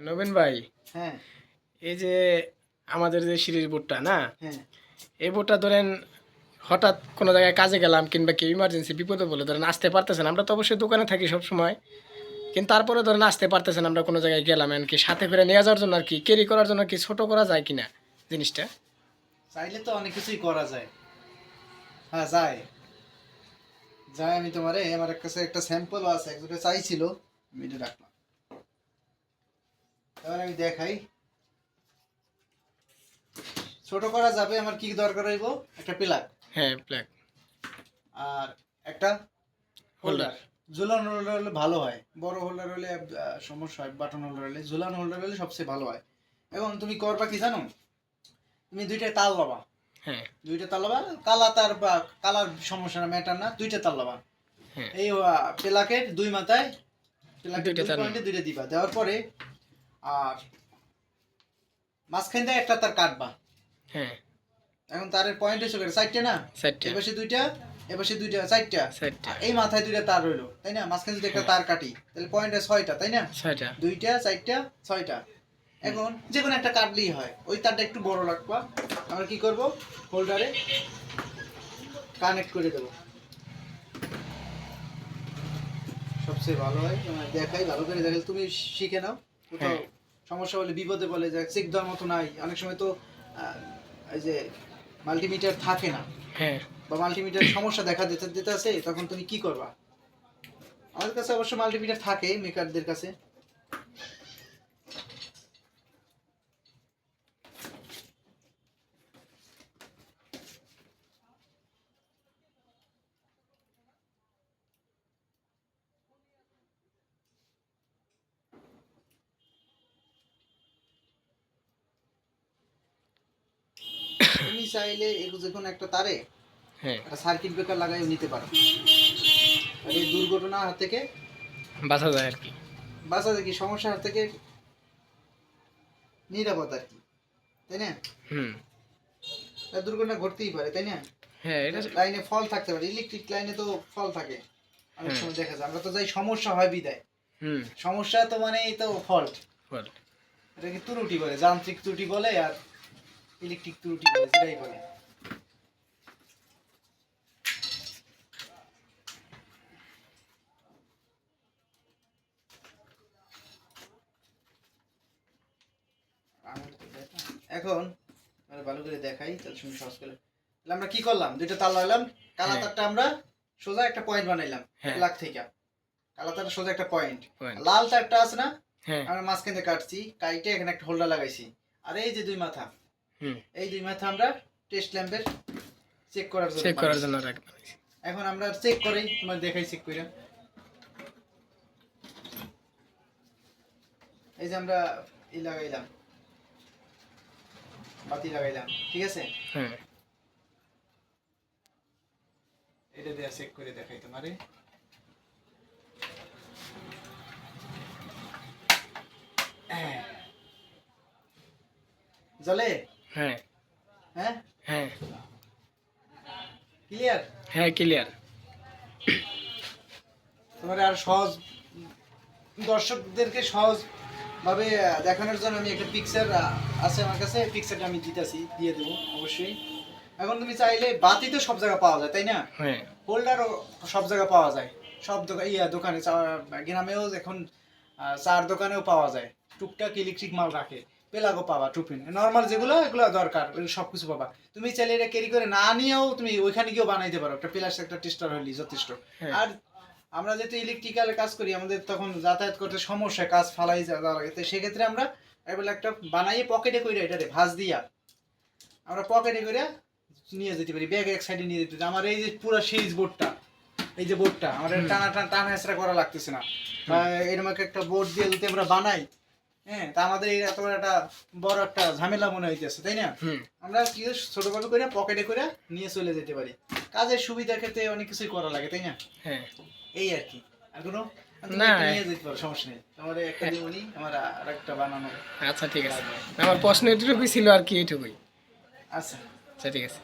নবীন ভাই হ্যাঁ। এই যে আমাদের যে সিরিজ বোর্ডটা না? হ্যাঁ। এই বোর্ডটা ধরেন হঠাৎ কোনো জায়গায় কাজে গেলাম কিংবা কেউ ইমার্জেন্সি বিপদে বলে ধরেন আসতে পারতেছেন আমরা তো অবশ্যই দোকানে থাকি সব সময় কিন্তু তারপরে ধরেন আসতে পারতেছেন আমরা কোনো জায়গায় গেলাম কি সাথে করে নিয়ে যাওয়ার জন্য আর কি ক্যারি করার জন্য কি ছোট করা যায় কিনা জিনিসটা? চাইলে তো অনেক কিছুই করা যায়। হ্যাঁ যায়। যায় আমি তোমারে আমার কাছে একটা স্যাম্পলও আছে একজনে চাইছিল আমি এটা রাখলাম। এবার আমি দেখাই। ছোট করা যাবে আমার কি দরকার হইব? একটা প্লাগ। হ্যাঁ ব্ল্যাক আর একটা হোল্ডার ঝুলানো হোল্ডার হলে ভালো হয়। বড় হোল্ডার হলে সমস্যা হয়। বাটন হোল্ডার হলে। ঝুলানো হোল্ডার হলে সবচেয়ে ভালো হয়। এবং তুমি করবা কি জানো? তুমি দুইটা তাল লবা। হ্যাঁ। দুইটা তাল লবা। কালা তার বা কালার সমস্যা না ম্যাটার না দুইটা তাল লবা। হ্যাঁ। এই পেলাকের দুই মাথায় পেলাকের দুইটা দিবা। দেওয়ার পরে আর মাঝখান দিয়ে একটা তার কাটবা। হ্যাঁ। এখন তারের পয়েন্ট কয়টা? চারটে না? এপাশে দুইটা এপাশে দুইটা চারটা। এই মাথায় দুইটা তার রইল তাই না? মাঝখানে যদি একটা তার কাটি তাহলে পয়েন্টে ছয়টা তাই না? ছয়টা। দুইটা চারটা ছয়টা। এখন যে কোনো একটা কাটলেই হয়। ওই তারটা একটু বড় রাখবা আমরা কি করব? হোল্ডারে কানেক্ট করে দেব। সবচেয়ে ভালো হয় তোমার দেখাই ভালো করে দেখাই তুমি শিখে নাও। কোথাও হ্যাঁ। সমস্যা হলে বিপদে বলে যে চেক দেওয়ার মতো নাই। অনেক সময় তো এই যে মাল্টিমিটার থাকে না। হ্যাঁ। বা মাল্টিমিটার সমস্যা দেখা দিতে দিতে আছে তখন তুমি কি করবা? আমাদের কাছে অবশ্য মাল্টিমিটার থাকে মেকারদের কাছে তুমি চাইলে যে কোনো একটা তারে হ্যাঁ। সার্কিট ব্রেকার লাগাইও নিতে পারো। আর এই দুর্ঘটনা হাত থেকে বাঁচা যায় আর কি। বাঁচা যায় কি? সমস্যার হাত থেকে নিরাপদ আর কি। তাই না? হুম। দুর্ঘটনা ঘটতেই পারে তাই না? হ্যাঁ এটা লাইনে ফল থাকতে পারে ইলেকট্রিক লাইনে তো ফল থাকে। অনেক হুম। সময় দেখা যায় আমরা তো যাই সমস্যা হয় বিদায়। হুম। সমস্যা তো মানেই তো ফল্ট বল এটা কি ত্রুটি বলে? যান্ত্রিক ত্রুটি বলে আর ইলেকট্রিক ত্রুটি বলে সেটাই বলে। এখন ভালো করে দেখাই তাহলে শুনে সহজ করে। তাহলে আমরা কি করলাম? দুইটা তার লাগালাম কালা হ্যাঁ। তারটা আমরা সোজা একটা পয়েন্ট বানাইলাম হ্যাঁ। লাখ থেকে। কালা তারটা সোজা একটা পয়েন্ট লাল তারটা আছে না? হ্যাঁ। আমরা মাঝখান কাটছি কাইটে এখানে একটা হোল্ডার লাগাইছি। আর এই যে দুই মাথা এই দুই মাথা আমরা টেস্ট ল্যাম্পের চেক করার জন্য চেক করার জন্য এখন আমরা চেক করি তোমার দেখাই চেক করে এই যে আমরা ই লাগাইলাম। বাতি লাগাইলাম ঠিক আছে? হ্যাঁ। এটা দেয়া চেক করে দেখাই তোমারে। হ্যাঁ। হ্যাঁ। হ্যাঁ? হ্যাঁ। ক্লিয়ার? হ্যাঁ ক্লিয়ার। তোমার আর সহজ দর্শকদেরকে সহজ ভাবে দেখানোর জন্য আমি একটা পিকচার আছে আমার কাছে। পিকচারটা আমি দিতেছি দিয়ে দেবো অবশ্যই। এখন তুমি চাইলে বাতি তো সব জায়গায় পাওয়া যায় তাই না? হ্যাঁ। হোল্ডারও সব জায়গায় পাওয়া যায়। সব দোকান ইয়া দোকানে চা- গ্রামেও এখন চার দোকানেও পাওয়া যায়। টুকটাক ইলেকট্রিক মাল রাখে। পেলাগো পাবা টুপিন নর্মাল যেগুলো এগুলো দরকার সব কিছু পাবা। তুমি চাইলে এটা ক্যারি করে না নিয়েও তুমি ওইখানে গিয়েও বানাইতে পারো। একটা প্লাস একটা টেস্টার হলি যথেষ্ট। হ্যাঁ। আর আমরা যেহেতু ইলেকট্রিক্যালের কাজ করি আমাদের তখন যাতায়াত করতে সমস্যা কাজ ফালাই যাওয়া লাগে। তো সেক্ষেত্রে আমরা এবার একটা বানাইয়ে পকেটে করে এটারে ভাঁজ দিয়া আমরা পকেটে করে নিয়ে যেতে পারি। ব্যাগ এক সাইডে নিয়ে যেতে পারি। আমার এই যে পুরো সিরিজ বোর্ডটা এই যে বোর্ডটা আমাদের টানা টানা টানা হেঁচড়া করা লাগতেছে না। এরকম একটা বোর্ড দিয়ে যদি আমরা বানাই হ্যাঁ তা আমাদের এত একটা বড় একটা ঝামেলা মনে হইতেছে তাই না? আমরা কি ছোটভাবে করে পকেটে করে নিয়ে চলে যেতে পারি। কাজের সুবিধার ক্ষেত্রে অনেক কিছুই করা লাগে তাই না? হ্যাঁ। এই আর কি। আর কোনো? না। পারো সমস্যা নেই। একটা দিবনি আমার আর একটা বানানো। আচ্ছা ঠিক আছে। আমার প্রশ্ন এটুকুই ছিল আর কি এটুকুই। আচ্ছা। আচ্ছা ঠিক আছে।